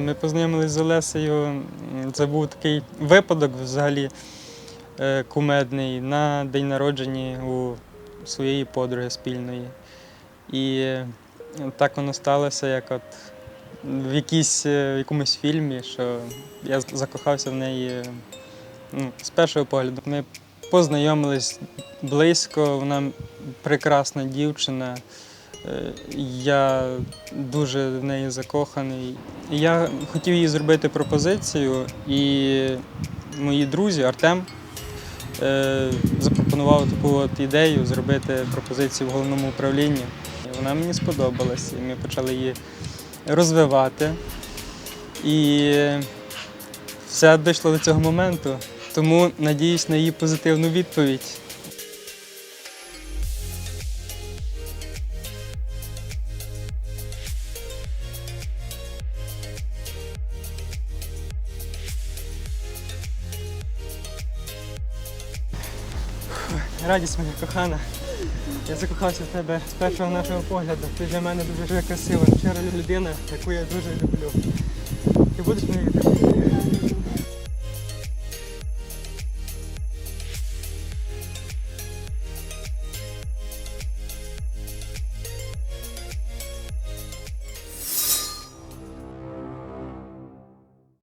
Ми познайомилися з Олесею. Це був такий випадок взагалі е, кумедний на день народження у своєї подруги спільної. І е, так воно сталося, як от в, якійсь, е, в якомусь фільмі, що я закохався в неї ну, з першого погляду. Ми познайомились близько, вона прекрасна дівчина. Е, Я дуже в неї закоханий. Я хотів їй зробити пропозицію, і мої друзі, Артем, е, запропонував таку от ідею зробити пропозицію в головному управлінні. Вона мені сподобалась, і ми почали її розвивати. І все дійшло до цього моменту. Тому надіюсь на її позитивну відповідь. Радість моя кохана. Я закохався в тебе з першого нашого погляду. Ти для мене дуже красива, щира людина, яку я дуже люблю. Ти будеш моєю?